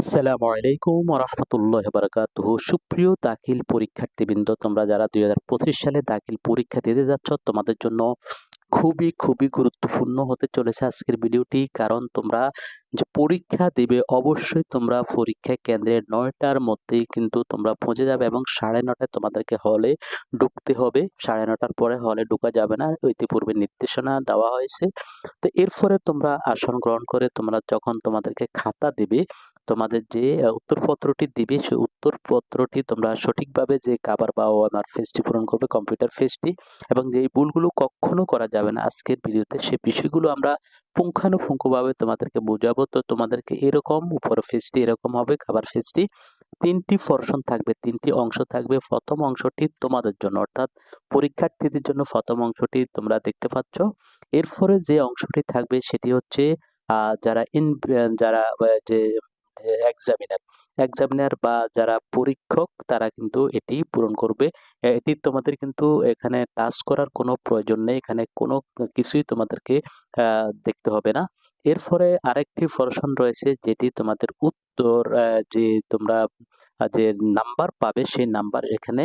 আসসালামু আলাইকুম রহমতুল্লাহ বারকাতুহ সুপ্রিয় দাখিল পরীক্ষার্থীবৃন্দ, তোমরা যারা দুই হাজার পঁচিশ সালে দাখিল পরীক্ষা দিতে যাচ্ছ, তোমাদের জন্য খুবই খুবই গুরুত্বপূর্ণ হতে চলেছে আজকের ভিডিওটি। কারণ তোমরা যে পরীক্ষা দেবে, অবশ্যই তোমরা পরীক্ষা কেন্দ্রে নয়টার মধ্যেই কিন্তু তোমরা পৌঁছে যাবে এবং সাড়ে নটায় তোমাদেরকে হলে ঢুকতে হবে। সাড়ে নটার পরে হলে ঢোকা যাবে না, ইতিপূর্বে নির্দেশনা দেওয়া হয়েছে। তো এরপরে তোমরা আসন গ্রহণ করে তোমরা যখন তোমাদেরকে খাতা দেবে তোমাদের যে উত্তরপত্রটি দিবে সেই উত্তরপত্রটি তোমরা সঠিকভাবে যে কাবার বা ওয়ামার ফেসটি পূরণ করবে কম্পিউটার ফেসটি এবং যে ভুলগুলো কখনো করা যাবে না আজকের ভিডিওতে সেই বিষয়গুলো আমরা পুঙ্খানুপুঙ্খভাবে তোমাদেরকে বোঝাবো। তো তোমাদেরকে এরকম উপর ফেসটি এরকম হবে খাবার ফেসটি তিনটি ফরশন থাকবে, তিনটি অংশ থাকবে। প্রথম অংশটি তোমাদের জন্য, অর্থাৎ পরীক্ষার্থীদের জন্য প্রথম অংশটি তোমরা দেখতে পাচ্ছ। এরপরে যে অংশটি থাকবে, সেটি হচ্ছে যারা ইন যারা যে এক্সামিনার এক্সামিনার বা যারা পরীক্ষক, তারা কিন্তু এটি পূরণ করবে। এটি তোমাদের কিন্তু এখানে টাচ করার কোনো প্রয়োজন নেই। এখানে কোনো কিছুই তোমাদেরকে দেখতে হবে না। এরপরে আরেকটি ফরশন রয়েছে, যেটি তোমাদের উত্তর যে তোমরা যে নাম্বার পাবে, সেই নাম্বার এখানে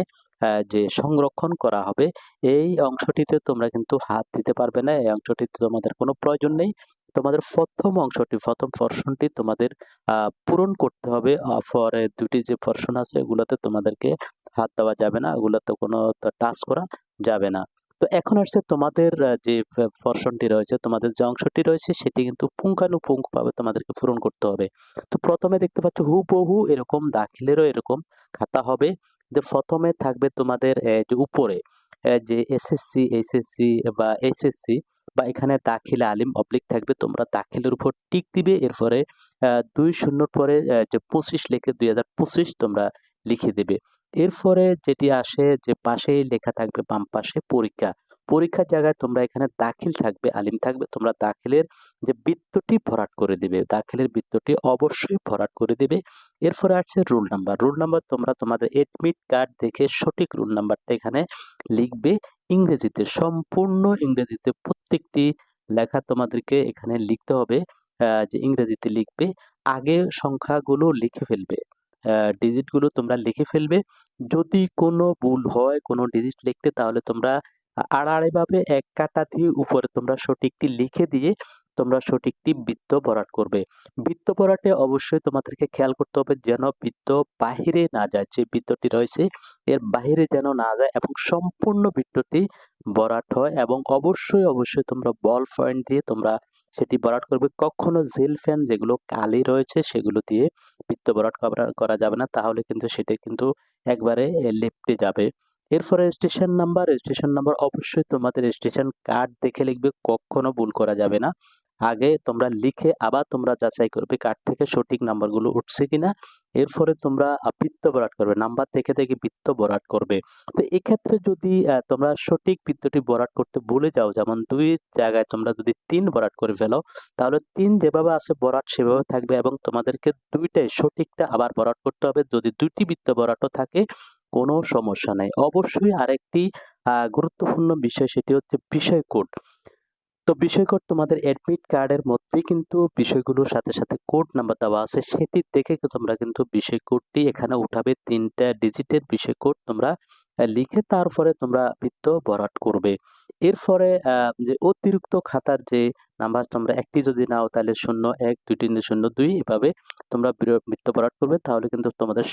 যে সংরক্ষণ করা হবে। এই অংশটিতে তোমরা কিন্তু হাত দিতে পারবে না। এই অংশটিতে তোমাদের কোনো প্রয়োজন নেই। তোমাদের প্রথম অংশটি, প্রথম পোর্শনটি তোমাদের পূরণ করতে হবে। পরে দুটি যে পোর্শন আছে এগুলোতে তোমাদেরকে হাত দেওয়া যাবে না ওগুলোতে কোনো টাচ করা যাবে না। তো এখন আসছে তোমাদের যে পোর্শনটি রয়েছে, তোমাদের যে অংশটি রয়েছে সেটি কিন্তু পুঙ্খানুপুঙ্খভাবে তোমাদেরকে পূরণ করতে হবে। তো প্রথমে দেখতে পাচ্ছ হুবহু এরকম দাখিলেরও এরকম খাতা হবে। যে প্রথমে থাকবে তোমাদের যে উপরে যে এসএসসি, এইচএসসি বা এইচএসসি বা এখানে দাখিল আলিম অবলিক থাকবে, তোমরা দাখিলের উপর টিক দিবে। এরপরে দুই শূন্যর পরে যে পঁচিশ লেখে দুই হাজার পঁচিশ তোমরা লিখে দেবে। এরপরে যেটি আসে, যে পাশেই লেখা থাকবে বাম পাশে পরীক্ষা। পরীক্ষার জায়গায় তোমরা এখানে দাখিল থাকবে, আলিম থাকবে। তোমরা দাখিলের যে বৃত্তটি ভরাট করে দিবে, দাখিলের বৃত্তটি অবশ্যই ভরাট করে দিবে। এরপরে আসছে রোল নাম্বার। রোল নাম্বার তোমরা তোমাদের এডমিট কার্ড দেখে সঠিক রোল নাম্বারটা এখানে লিখবে। ইংরেজিতে, সম্পূর্ণ ইংরেজিতে প্রত্যেকটি লেখা তোমাদেরকে এখানে লিখতে হবে যে ইংরেজিতে লিখবে, আগে সংখ্যাগুলো লিখে ফেলবে ডিজিটগুলো তোমরা লিখে ফেলবে। যদি কোনো ভুল হয়, কোনো ডিজিট লিখতে, তাহলে তোমরা আড়াআড়িভাবে এক কাটা দিয়ে উপরে তোমরা সঠিকটি লিখে দিয়ে তোমরা সঠিকটি বৃত্ত ভরাট করবে। বৃত্ত ভরাটে অবশ্যই তোমাদেরকে খেয়াল করতে হবে যেন বৃত্ত বাহিরে না যায়। যে বৃত্তটি রয়েছে, এর বাহিরে যেন না যায় এবং সম্পূর্ণ বৃত্তটি ভরাট হয় এবং অবশ্যই অবশ্যই তোমরা বল পয়েন্ট দিয়ে তোমরা সেটি ভরাট করবে। কখনো জেল ফ্যান যেগুলো কালি রয়েছে, সেগুলো দিয়ে বৃত্ত ভরাট করা- যাবে না। তাহলে কিন্তু সেটি কিন্তু একবারে লেপটে যাবে। এরপরে স্টেশন নাম্বার স্টেশন নাম্বার অবশ্যই তোমাদের স্টেশন কার্ড দেখে লিখবে। কখনো ভুল করা যাবে না। আগে তোমরা লিখে আবার তোমরা যাচাই করবে কার্ড থেকে সঠিক নাম্বারগুলো উঠছে কিনা। এরপরে তোমরা বৃত্ত ভরাট করবে। নাম্বার থেকে থেকে বৃত্ত ভরাট করবে। তো এক্ষেত্রে যদি তোমরা সঠিক বৃত্তটি ভরাট করতে ভুলে যাও, যেমন দুই জায়গায় তোমরা যদি তিন ভরাট করে ফেলো, তাহলে তিন যেভাবে আছে ভরাট সেভাবে থাকবে এবং তোমাদেরকে দুইটাই সঠিকটা আবার ভরাট করতে হবে। যদি দুইটি বৃত্ত ভরাটও থাকে, কোনো সমস্যা নেই। অবশ্যই আরেকটি গুরুত্বপূর্ণ বিষয় সেটি হচ্ছে বিষয় কোড। তো বিষয় কোড তোমাদের অ্যাডমিট কার্ডের মধ্যেই কিন্তু বিষয়গুলোর সাথে সাথে কোড নাম্বার দেওয়া আছে। সেটি দেখে তোমরা কিন্তু বিষয় কোডটি এখানে উঠাবে। তিনটা ডিজিটের বিষয় কোড তোমরা লিখে তারপরে তোমরা বৃত্ত ভরাট করবে। এরপরে যে অতিরিক্ত খাতার যে নাম্বার তোমরা একটি যদি নাও, তাহলে শূন্য এক দুই তিন শূন্য দুই এভাবে তোমরা বৃত্ত বরাট করবে। তাহলে কিন্তু তোমাদের